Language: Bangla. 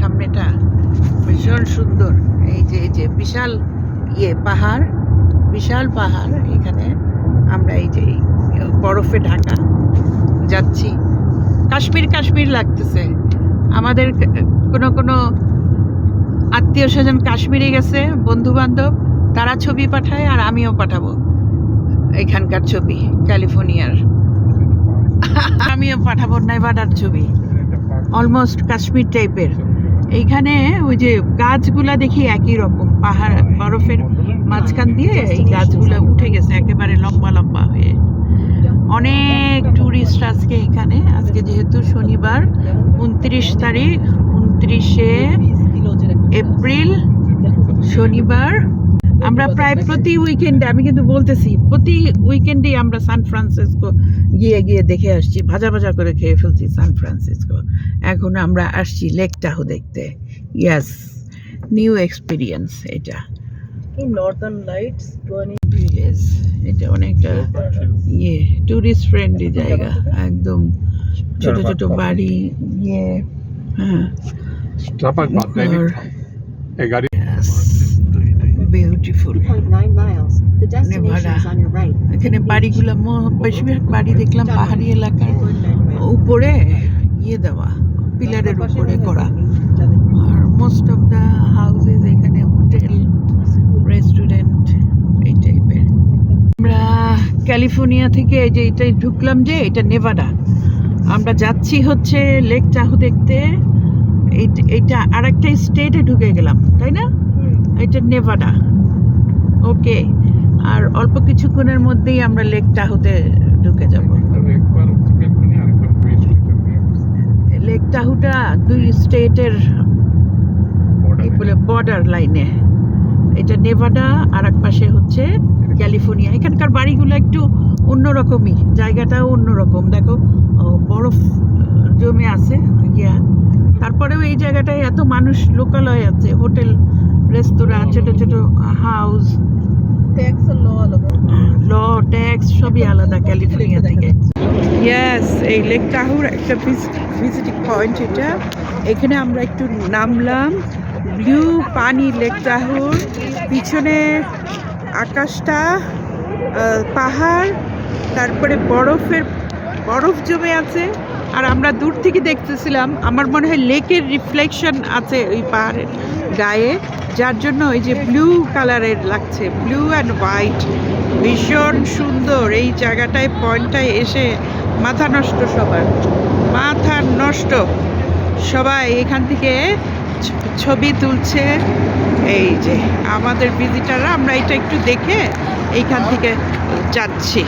সামনেটা ভীষণ সুন্দর। এই যে এই যে বিশাল ইয়ে পাহাড় বিশাল পাহাড়। এখানে আমরা এই যে বরফে ঢাকা যাচ্ছি। কাশ্মীর কাশ্মীর লাগতেছে। আমাদের কোনো কোনো আত্মীয় স্বজন কাশ্মীরে গেছে বন্ধু বান্ধব তারা ছবি পাঠায় আর আমিও পাঠাবো। এখানকার ছবি ক্যালিফোর্নিয়ার। আমিও পাঠাবো নেভাডার ছবি। অলমোস্ট কাশ্মীর টাইপের এইখানে ওই যে গাছগুলা দেখি একই রকম পাহাড় বরফের মাঝখান দিয়ে এই গাছগুলো উঠে গেছে একেবারে লম্বা লম্বা হয়ে। অনেক ট্যুরিস্ট আজকে এখানে আজকে যেহেতু শনিবার উনত্রিশ তারিখ উনত্রিশে এপ্রিল শনিবার আমরা প্রায় প্রতি উইকেন্ডে আমি কিন্তু বলতেছি প্রতি উইকেন্ডেই আমরা সান ফ্রান্সিসকো গিয়ে গিয়ে দেখে আসছি ভাজা ভাজা করে খেয়ে ফেলছি সান ফ্রান্সিসকো এখন আমরা আসছি লেক টাহো দেখতে। ইয়াস নিউ এক্সপিরিয়েন্স এটা। নর্দার্ন লাইটস ভিলেজ এটা অনেকটা ইয়ে টুরিস্ট ফ্রেন্ডলি জায়গা একদম ছোট ছোট বাড়ি ইয়ে হ্যাঁ। গাড়ি right. এখানে বাড়িগুলো বেশিরভাগ বাড়ি দেখলাম পাহাড়ি এলাকার উপরে ইয়ে দেওয়া পিলারের উপরে করা। আর মোস্ট অফ দ্য হাউসেস এখানে হোটেল রেস্টুরেন্ট এই টাইপের আমরা ক্যালিফোর্নিয়া থেকে এই যে এটাই ঢুকলাম যে এটা নেভাডা আমরা যাচ্ছি হচ্ছে লেক চাহু দেখতে। এই- এইটা আরেকটা স্টেটে ঢুকে গেলাম তাই না? এটা নেভাডা। ওকে, আর অল্প কিছুক্ষণের মধ্যেই আমরা লেক টাহুতে ঢুকে যাব। লেক টাহুটা দুই স্টেটের বলে বর্ডার লাইনে। এটা নেভাডা আর এক পাশে হচ্ছে ক্যালিফোর্নিয়া। এখানকার বাড়িগুলো একটু অন্যরকমই, জায়গাটাও অন্যরকম। দেখো বরফ জমে আছে, ইয়া। তারপরেও এই জায়গাটায় এত মানুষ লোকালয় আছে, হোটেল রেস্তোরাঁ ছোট ছোট house tax law law tax সবই আলাদা ক্যালিফোর্নিয়া থেকে। ইয়েস এই লেক টাহুর একটা ভিজিটিং পয়েন্ট এটা। এখানে আমরা একটু নামলাম। ব্লু পানি লেক টাহুর পিছনে আকাশটা পাহাড় তারপরে বরফের বরফ জমে আছে। আর আমরা দূর থেকে দেখতেছিলাম, আমার মনে হয় লেকের রিফ্লেকশন আছে ওই পাহাড়ের গায়ে, যার জন্য ওই যে ব্লু কালারের লাগছে ব্লু অ্যান্ড হোয়াইট ভীষণ সুন্দর। এই জায়গাটায় পয়েন্টটায় এসে মাথা নষ্ট সবার, মাথা নষ্ট। সবাই এখান থেকে ছবি তুলছে। এই যে আমাদের ভিজিটাররা আমরা এটা একটু দেখে এইখান থেকে যাচ্ছি।